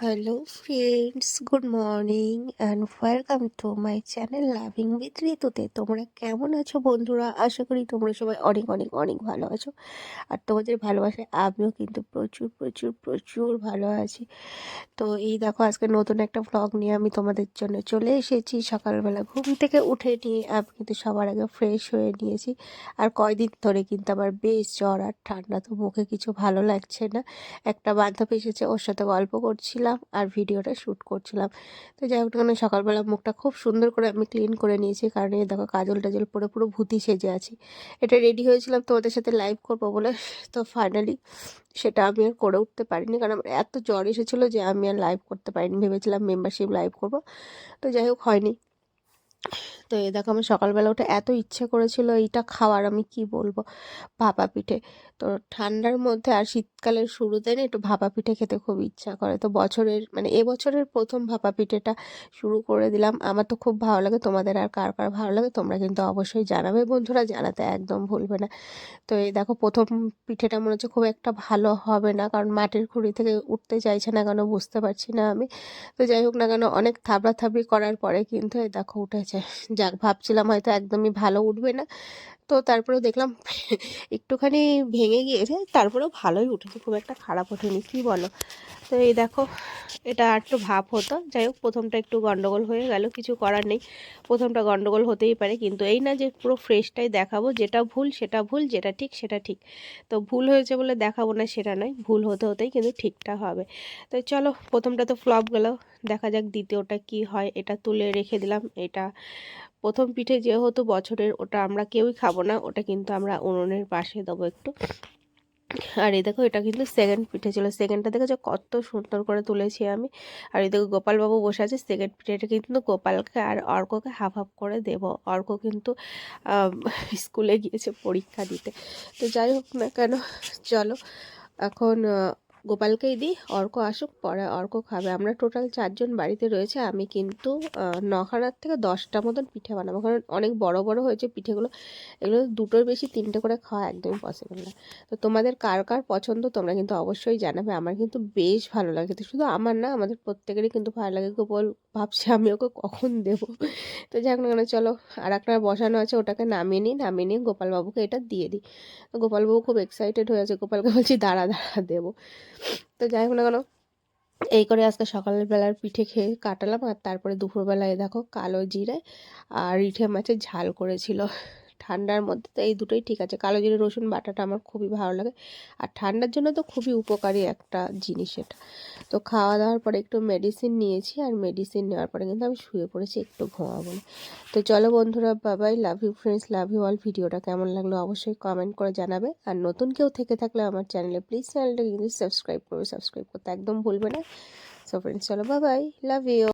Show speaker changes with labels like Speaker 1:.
Speaker 1: Hello friends good morning and welcome to my channel loving with ঋতুতে তোমরা কেমন আছো বন্ধুরা? আশা করি তোমরা সবাই অনেক অনেক অনেক ভালো আছো। আর তোমাদের ভালোবাসায় আমিও কিন্তু প্রচুর প্রচুর প্রচুর ভালো আছি। তো এই দেখো, আজকে নতুন একটা ভ্লগ নিয়ে আমি তোমাদের জন্য চলে এসেছি। সকালবেলা ঘুম থেকে উঠে নিয়ে আমি কিন্তু সবার আগে ফ্রেশ হয়ে নিয়েছি। আর কয়দিন ধরে কিন্তু আমার বেশ জ্বর আর ঠান্ডা, তো মুখে কিছু ভালো লাগছে না। একটা বান্ধবী এসেছে, ওর সাথে গল্প করছিলাম। আর ভিডিওটা শ্যুট করছিলাম। তো যাই হোক মানে সকালবেলা মুখটা খুব সুন্দর করে আমি ক্লিন করে নিয়েছি, কারণ এই দেখো কাজল টাজল পরে পুরো ভূতি সেজে আছি। এটা রেডি হয়েছিলাম তোমাদের সাথে লাইভ করব বলে, তো ফাইনালি সেটা আমি আর করে উঠতে পারিনি, কারণ আমার এত জ্বর এসেছিল যে আমি আর লাইভ করতে পারিনি। ভেবেছিলাম মেম্বারশিপ লাইভ করব। তো যাই হোক, হয়নি। তো এই দেখো আমি সকালবেলা উঠে এত ইচ্ছে করেছিল এইটা খাওয়ার, আমি কি বলব? ভাপা পিঠে। তো ঠান্ডার মধ্যে আর শীতকালের শুরুতে না একটু ভাপা পিঠে খেতে খুব ইচ্ছা করে। তো বছরের মানে এবছরের প্রথম ভাপা পিঠেটা শুরু করে দিলাম। আমার তো খুব ভালো লাগে, তোমাদের আর কার কার ভালো লাগে তোমরা কিন্তু অবশ্যই জানাবে। বন্ধুরা জানাতে একদম ভুলবে না। তো এই দেখো প্রথম পিঠেটা মনে হচ্ছে খুব একটা ভালো হবে না, কারণ মাটির খুঁড়ি থেকে উঠতে চাইছে না কেন বুঝতে পারছি না আমি। তো যাই হোক না কেন অনেক থাবড়া থাবড়ি করার পরে কিন্তু এই দেখো উঠেছে। যাক, ভাবছিলাম হয়তো একদমই ভালো উঠবে না। তো তারপরেও দেখলাম একটুখানি ভেঙে গিয়েছে, তারপরেও ভালোই উঠেছে, খুব একটা খারাপ ওঠেনি, কী বলো? তো এই দেখো, এটা আর একটু ভাব হতো। যাই হোক, প্রথমটা একটু গন্ডগোল হয়ে গেল, কিছু করার নেই। প্রথমটা গন্ডগোল হতেই পারে, কিন্তু এই না যে পুরো ফ্রেশটাই দেখাবো, যেটা ভুল সেটা ভুল, যেটা ঠিক সেটা ঠিক। তো ভুল হয়েছে বলে দেখাবো না সেটা নয়, ভুল হতে হতেই কিন্তু ঠিকটা হবে। তো চলো, প্রথমটা তো ফ্লপ গেল, দেখা যাক দ্বিতীয়টা কি হয়, এটা তুলে রেখে দিলাম, এটা প্রথম পিঠে যেহেতু বছরের ওটা আমরা কেউই খাব না, ওটা কিন্তু আমরা উনুনের পাশে দেবো একটু। আর এই দেখো, এটা কিন্তু সেকেন্ড পিঠে ছিল। সেকেন্ডটা দেখেছ? কত সুন্দর করে তুলেছি আমি। আর এই দেখো, গোপালবাবু বসে আছে। সেকেন্ড পিঠেটা কিন্তু গোপালকে আর অর্ককে হাফ হাফ করে দেব। অর্ক কিন্তু স্কুলে গিয়েছে পরীক্ষা দিতে। তো যাই হোক না কেন, চলো। এখন গোপালকেই দিই, অর্ক আসুক, পরে অর্ক খাবে। আমরা টোটাল চারজন বাড়িতে রয়েছে, আমি কিন্তু নখানার থেকে দশটা মতন পিঠে বানাবো। কারণ অনেক বড় বড় হয়েছে পিঠেগুলো, এগুলো দুটোর বেশি তিনটে করে খাওয়া একদমই পসিবল না। তো তোমাদের কার কার পছন্দ তোমরা কিন্তু অবশ্যই জানাবে। আমার কিন্তু বেশ ভালো লাগে। শুধু আমার না, আমাদের প্রত্যেকেরই কিন্তু ভালো লাগে গোপাল ভাবছি আমি ওকে কখন দেব। তো যাই হোক না কেন, চলো আর একটা বসানো আছে, ওটাকে নামিয়ে নিই, নামিয়ে নিয়ে গোপালবাবুকে এটা দিয়ে দিই। গোপালবাবু খুব এক্সাইটেড হয়ে আছে, গোপালকে বলছি দাঁড়া দাঁড়া, দেবো। তো যাই হোক না কেন, এই করে আজকে সকালের বেলার পিঠে খেয়ে কাটালাম, আর তারপরে দুপুরবেলায় দেখো কালো জিরে আর রিঠে মাছের ঝাল করেছিল। ঠান্ডার মধ্যে তো এই দুটোই ঠিক আছে। কালো জিরে, রসুন, বাটাটা আমার খুবই ভালো লাগে। আর ঠান্ডার জন্য তো খুবই উপকারী একটা জিনিস এটা। তো খাওয়া দাওয়ার পরে একটু মেডিসিন নিয়েছি আর মেডিসিন নেওয়ার পরে কিন্তু আমি শুয়ে পড়েছি, একটু ঘুমাবো তো চলো বন্ধুরা Babai love you friends love you all ভিডিওটা কেমন লাগল অবশ্যই কমেন্ট করে জানাবে। আর নতুন কেউ থেকে থাকলে আমার চ্যানেলে প্লিজ চ্যানেলটা কিন্তু সাবস্ক্রাইব করবে। সাবস্ক্রাইব করতে একদম ভুলবে না। সো ফ্রেন্ডস চলো বাবাই লাভ ইউ